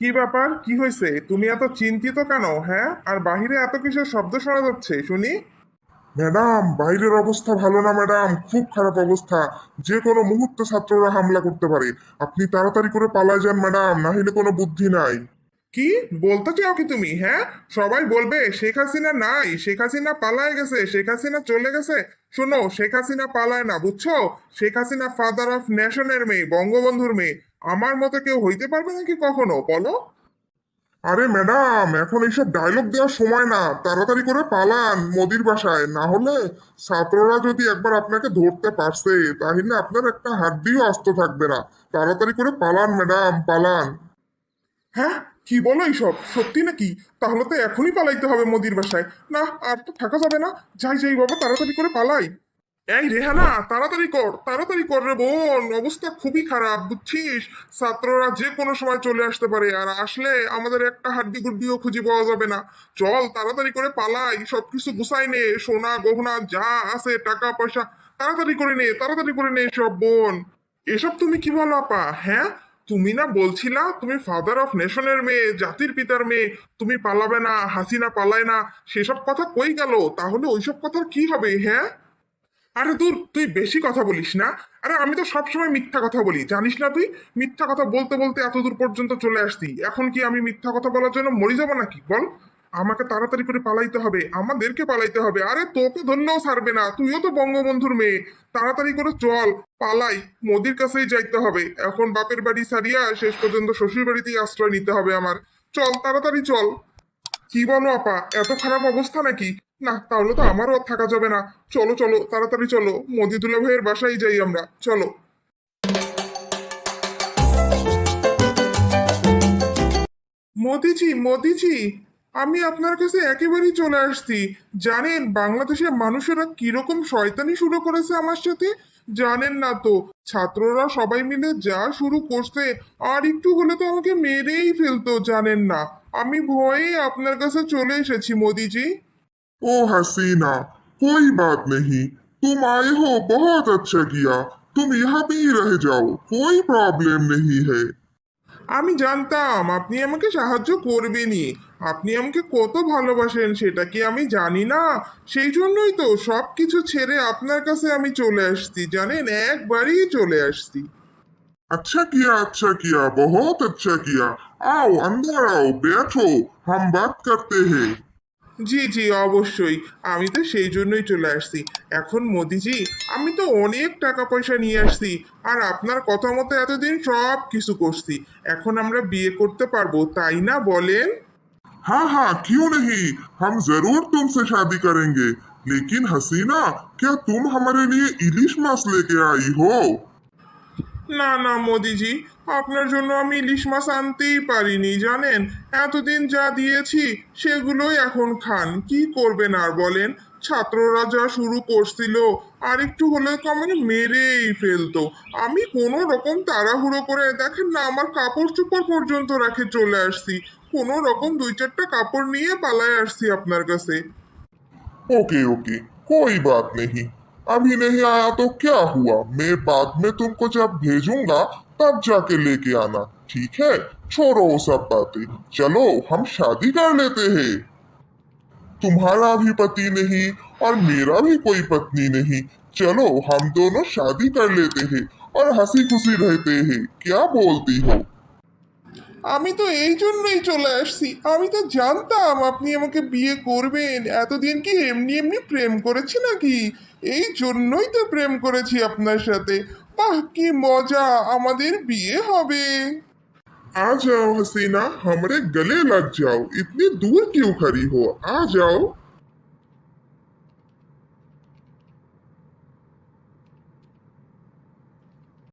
কি ব্যাপার? কি হয়েছে? তুমি এত চিন্তিত কেন হ্যাঁ? আর বাহিরে এত কিসের শব্দ শোনা যাচ্ছে শুনি? ম্যাডাম বাইরের অবস্থা ভালো না ম্যাডাম। খুব খারাপ অবস্থা। যে কোনো মুহূর্তে ছাত্ররা হামলা করতে পারে। আপনি তাড়াতাড়ি করে পালায় যান ম্যাডাম। না হলে কোনো বুদ্ধি নাই। কি? বলতে চাও কি তুমি হ্যাঁ? সবাই বলবে শেখ হাসিনা নাই শেখ হাসিনা পালায় গেছে শেখ হাসিনা চলে গেছে। শোনো, শেখ হাসিনা পালায় না, বুঝছ? শেখ হাসিনা ফাদার অফ ন্যাশনের মেয়ে, বঙ্গবন্ধুর মেয়ে। আমার মতো কেউ হইতে পারবে নাকি কখনো, বলো? আরে ম্যাডাম এখন এইসব ডায়লগ দেওয়ার সময় না। তাড়াতাড়ি করে পালান মোদির বাসায়। না হলে ছাত্ররা যদি একবার আপনাকে ধরতে পারছে, তাহলে আপনার একটা হাড্ডিও আস্ত থাকবে না। তাড়াতাড়ি করে পালান ম্যাডাম পালান। হ্যাঁ? কি বলো এইসব? সত্যি নাকি? তাহলে তো এখনই পালাইতে হবে মোদির বাসায়। না, আর তো থাকা যাবে না। যাই যাই বাবা, তাড়াতাড়ি করে পালাই। এই রেহানা, তাড়াতাড়ি কর তাড়াতাড়ি কর রে বোন। অবস্থা খুবই খারাপ, বুঝছিস? ছাত্ররা যে কোনো সময় চলে আসতে পারে, আর আসলে আমাদের একটা হাড্ডি গুড্ডিও খুঁজে পাওয়া যাবে না। চল, তাড়াতাড়ি করে পালাই, সবকিছু গুছাই নে, সোনা, গহনা, যা আছে, টাকা, পয়সা। তাড়াতাড়ি করে নে, তাড়াতাড়ি করে নে সব বোন। এসব তুমি কি বলো, আপা? হ্যাঁ? তুমি না বলছিলা তুমি ফাদার অফ নেশনের মেয়ে, জাতির পিতার মেয়ে, তুমি পালাবে না, হাসিনা পালায় না, সেসব কথা কই গেল? তাহলে ওইসব কথার কি হবে হ্যাঁ? আরে দূর, তুই বেশি কথা বলিস না। আরে আমি তো সবসময় মিথ্যা কথা বলি, জানিস না তুই? মিথ্যা কথা বলতে বলতে এতদূর পর্যন্ত চলে আসতি। এখন কি আমি মিথ্যা কথা বলার জন্য মরে যাব নাকি? বল। আমাকে তাড়াতাড়ি করে পালাইতে হবে, আমাদেরকে পালাইতে হবে। আরে তোকে ধরলেও ছাড়বে না, তুইও তো বঙ্গবন্ধুর মেয়ে। তাড়াতাড়ি করে চল, পালাই, মোদির কাছেই যাইতে হবে। এখন বাপের বাড়ি সারিয়া শেষ পর্যন্ত শ্বশুর বাড়িতেই আশ্রয় নিতে হবে আমার। চল, তাড়াতাড়ি চল। কি বলো আপা, এত খারাপ অবস্থা নাকি? না, তাহলে তো আমারও আর থাকা যাবে না। চলো চলো, তাড়াতাড়ি চলো মদিদুল্লা ভাইয়ের বাসায় যাই আমরা। চলো। মোদিজি মোদিজি! আমি আপনার কাছে একেবারেই চলে আসছি জানেন বাংলাদেশের মানুষেরা কিরকম শয়তানি শুরু করেছে আমার সাথে জানেন না তো ছাত্ররা সবাই মিলে যা শুরু করছে আর একটু হলে তো আমাকে মেরেই ফেলতো জানেন না আমি ভয়ে আপনার কাছে চলে এসেছি মোদিজি ओ हसीना कोई बात नहीं तुम आए हो बहुत अच्छा किया तुम यहाँ भी रह जाओ कोई प्रॉब्लम नहीं है আমি জানতাম আপনি আমাকে সাহায্য করবেনই আপনি আমাকে কত ভালোবাসেন সেটা কি আমি জানি না সেই জন্যই তো সব কিছু ছেড়ে আপনার কাছে আমি চলে আসছি জানেন একবারই চলে আসছি अच्छा किया अच्छा किया बहुत अच्छा किया आओ अंदर आओ बैठो हम बात करते हैं জি জি অবশ্যই আমি তো সেই জন্যই চলে আসছি এখন মোদিজি আমি তো অনেক টাকা পয়সা নিয়ে আসছি আর আপনার কথা মতো এতদিন সব কিছু করছি এখন আমরা বিয়ে করতে পারবো তাই না বলেন हाँ हाँ क्यों नहीं? हम ज़रूर तुमसे शादी करेंगे। लेकिन हसीना, क्या तुम हमारे लिए इलिश मास लेके आई हो? ना ना मोदी जी আপনার জন্য আমি ইলিশ মাছ আনতেই পারিনি জানেন এতদিন যা দিয়েছি সেগুলোই এখন খান কি করবেন আর বলেন ছাত্ররা যা শুরু করছিল আর একটু হলে তো আমাকে মেরেই ফেলতো আমি কোনো রকম তাড়াহুড়ো করে দেখেন না আমার কাপড় চোপড় পর্যন্ত রাখে চলে আসছি কোনো রকম দুই চারটা কাপড় নিয়ে পালায় আসছি আপনার কাছে ओके ओके कोई बात नहीं अभी नहीं आया तो क्या हुआ मैं बाद में तुमको जब भेजूंगा तब जाके लेके आना ठीक है छोड़ो वो सब बातें चलो हम शादी कर लेते हैं तुम्हारा भी पति नहीं और मेरा भी कोई पत्नी नहीं चलो हम दोनों शादी कर लेते हैं और हंसी खुशी रहते हैं क्या बोलती हो আমি তো এই জন্যই চলে আসছি আমি তো জানতাম আপনি আমাকে বিয়ে করবেন এতদিন কি এমনি এমনি প্রেম করেছি নাকি এই জন্যই তো প্রেম করেছি আপনার সাথে বাহ কি মজা আমাদের বিয়ে হবে आ जाओ हसीना हमारे गले लग जाओ इतनी दूर क्यों खड़ी हो आ जाओ